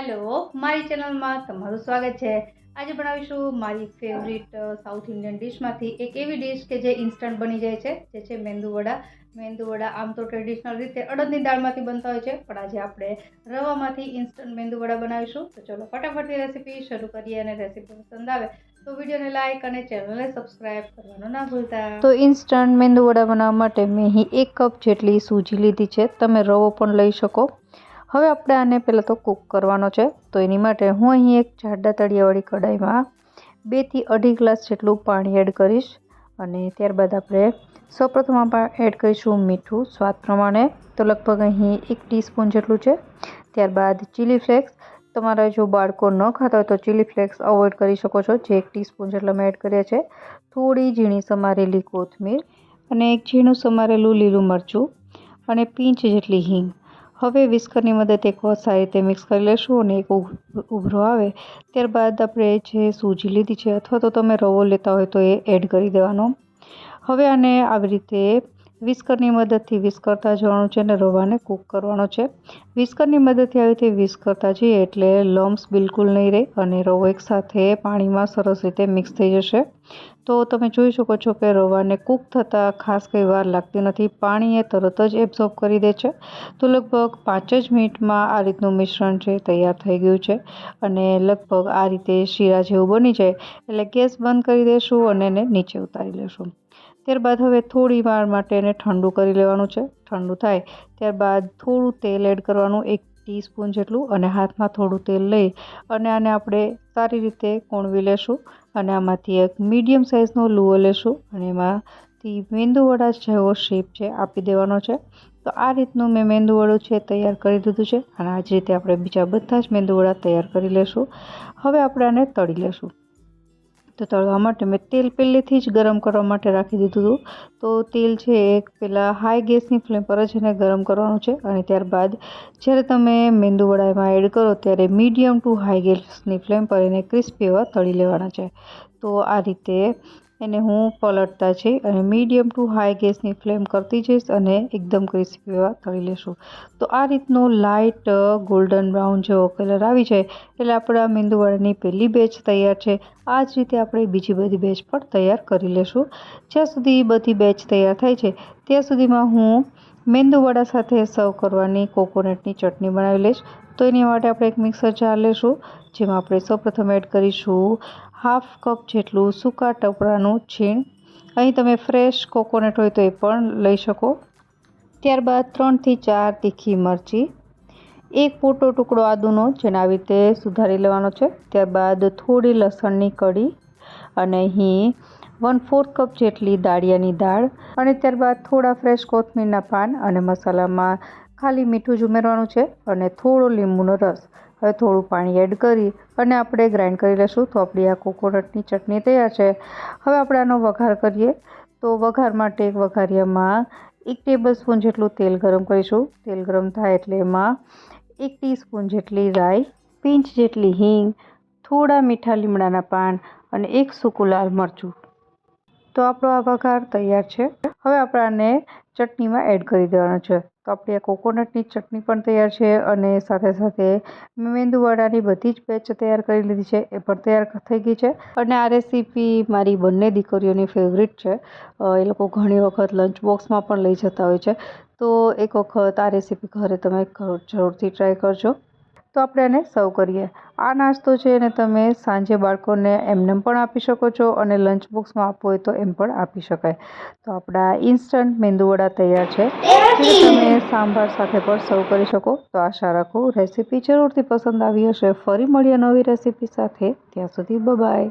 Hello, મારી ચેનલમાં તમારું સ્વાગત છે. આજે બનાવીશું મારી ફેવરિટ સાઉથ ઇન્ડિયન ડિશમાંથી એક એવી ડિશ કે જે ઇન્સ્ટન્ટ બની જાય છે, જે છે મેંદુવડા મેંદુવડા આમ તો ટ્રેડિશનલ રીતે અડદની દાળમાંથી બનતા હોય છે, પણ આજે આપણે રવામાંથી ઇન્સ્ટન્ટ મેંદુવડા બનાવીશું. તો ચલો ફટાફટથી રેસીપી શરૂ કરીએ અને રેસીપી પસંદ આવે તો વિડીયોને લાઇક અને ચેનલને સબસ્ક્રાઇબ કરવાનું ના ભૂલતા. તો ઇન્સ્ટન્ટ મેંદુવડા બનાવવા માટે મેં અહીં એક કપ જેટલી સૂજી લીધી છે. તમે રવો પણ લઈ શકો. હવે આપણે આને પહેલાં તો કૂક કરવાનો છે. તો એની માટે હું અહીં એક જાડા તળિયાવાળી કઢાઈમાં બેથી અઢી ગ્લાસ જેટલું પાણી એડ કરીશ અને ત્યારબાદ આપણે સૌપ્રથમ આપણે એડ કરીશું મીઠું સ્વાદ પ્રમાણે. તો લગભગ અહીં એક ટીસ્પૂન જેટલું છે. ત્યારબાદ ચીલી ફ્લેક્સ તમારા જો બાળકો ન ખાતા હોય તો ચીલી ફ્લેક્સ અવોઇડ કરી શકો છો. જે એક ટીસ્પૂન જેટલા મેં એડ કર્યા છે. થોડી ઝીણી સમારેલી કોથમીર અને એક ઝીણું સમારેલું લીલું મરચું અને પીંચ જેટલી હિંગ. હવે વિસ્કરની મદદ એક વખત સારી રીતે મિક્સ કરી લેશું અને એક ઉભરો આવે. ત્યારબાદ આપણે જે સૂજી લીધી છે અથવા તો તમે રવો લેતા હોય તો એ એડ કરી દેવાનો. હવે આને આવી રીતે વિસ્કરની મદદથી વિસ્ક કરતા જવાનું છે અને રવાને કૂક કરવાનો છે. વિસ્કરની મદદથી આવી રીતે વિસ્ક કરતા જઈએ એટલે લમ્સ બિલકુલ નહીં રહે અને રવો એકસાથે પાણીમાં સરસ રીતે મિક્સ થઈ જશે. તો તમે જોઈ શકો છો કે રવાને કૂક થતાં ખાસ કંઈ વાર લાગતી નથી. પાણી એ તરત જ એબ્ઝોર્બ કરી દે છે. તો લગભગ પાંચ જ મિનિટમાં આ રીતનું મિશ્રણ છે તૈયાર થઈ ગયું છે અને લગભગ આ રીતે શીરા જેવું બની જાય એટલે ગેસ બંધ કરી દઈશું અને એને નીચે ઉતારી લેશું. ત્યારબાદ હવે થોડી વાર માટે એને ઠંડુ કરી લેવાનું છે. ઠંડુ થાય ત્યારબાદ થોડું તેલ એડ કરવાનું એક ટીસ્પૂન જેટલું અને હાથમાં થોડું તેલ લઈ અને આને આપણે સારી રીતે કોણવી લેશું અને આમાંથી એક મીડિયમ સાઇઝનો લુઓ લેશું અને એમાંથી મેંદુવડા જેવો શેપ છે આપી દેવાનો છે. તો આ રીતનું મેં મેંદુવડું છે તૈયાર કરી દીધું છે અને આ જ રીતે આપણે બીજા બધા જ મેંદુવડા તૈયાર કરી લેશું. હવે આપણે આને તળી લેશું. તો તળવા માટે મેં તેલ પહેલેથી જ ગરમ કરવા માટે રાખી દીધું હતું. તો તેલ છે એ પહેલાં હાઈ ગેસની ફ્લેમ પર જ એને ગરમ કરવાનું છે અને ત્યારબાદ જ્યારે તમે મેંદુ વડામાં એડ કરો ત્યારે મીડિયમ ટુ હાઈ ગેસની ફ્લેમ પર એને ક્રિસ્પી એવા તળી લેવાના છે. તો આ રીતે એને હું પલટતા જઈ અને મીડિયમ ટુ હાઈ ગેસની ફ્લેમ કરતી જઈશ અને એકદમ ક્રિસ્પી એવા તળી લેશું. તો આ રીતનો લાઇટ ગોલ્ડન બ્રાઉન જેવો કલર આવી જાય, એટલે આપણા મેંદુવડાની પહેલી બેચ તૈયાર છે. આ જ રીતે આપણે બીજી બધી બેચ પણ તૈયાર કરી લેશું. જ્યાં સુધી બધી બેચ તૈયાર થાય છે, ત્યાં સુધીમાં હું મેંદુવડા સાથે સર્વ કરવાની કોકોનટની ચટણી બનાવી લઈશ. તો એની માટે આપણે એક મિક્સર જાર લેશું, જેમાં આપણે સૌપ્રથમ એડ કરીશું હાફ કપ જેટલું સૂકા ટપરાનું છીણ. અહીં તમે ફ્રેશ કોકોનટ હોય તો એ પણ લઈ શકો. ત્યારબાદ ત્રણથી ચાર તીખી મરચી, એક મોટો ટુકડો આદુનો, જેને આવી રીતે સુધારી લેવાનો છે. ત્યારબાદ થોડી લસણની કડી અને અહીં વન ફોર્થ કપ જેટલી દાળિયાની દાળ. અને ત્યારબાદ થોડા ફ્રેશ કોથમીરના પાન અને મસાલામાં ખાલી મીઠું જ ઉમેરવાનું છે અને થોડો લીંબુનો રસ. હવે થોડું પાણી એડ કરી અને આપણે ગ્રાઇન્ડ કરી લઈશું તો આપણી આ કોકોનટની ચટણી તૈયાર છે. હવે આપણે આનો વઘાર કરીએ. તો વઘાર માટે એક વઘારિયામાં એક ટેબલ સ્પૂન જેટલું તેલ ગરમ કરીશું. તેલ ગરમ થાય એટલે એમાં એક ટીસ્પૂન જેટલી રાઈ, પિંચ જેટલી હિંગ, થોડા મીઠા લીમડાના પાન અને એક સૂકું લાલ મરચું. તો આપણો આ વઘાર તૈયાર છે. હવે આપણે આને ચટણીમાં એડ કરી દેવાનો છે. આપણી આ કોકોનટની ચટણી પણ તૈયાર છે અને સાથે સાથે મેંદુવાડાની બધી જ બેચ તૈયાર કરી લીધી છે, એ પણ તૈયાર થઈ ગઈ છે. અને આ રેસીપી મારી બંને દીકરીઓની ફેવરિટ છે. એ લોકો ઘણી વખત લંચ બોક્સમાં પણ લઈ જતા હોય છે. તો એક વખત આ રેસીપી ઘરે તમે જરૂરથી ટ્રાય કરજો. તો આપણે એને સર્વ કરીએ. આ નાસ્તો છે એને તમે સાંજે બાળકોને એમને પણ આપી શકો છો અને લંચ બોક્સમાં આપવો હોય તો એમ પણ આપી શકાય. તો આપણા ઇન્સ્ટન્ટ મેંદુવડા તૈયાર છે. તમે સાંભાર સાથે પણ સર્વ કરી શકો. તો આશા રાખું રેસીપી જરૂરથી પસંદ આવી હશે. ફરી મળીએ નવી રેસીપી સાથે. ત્યાં સુધી બાય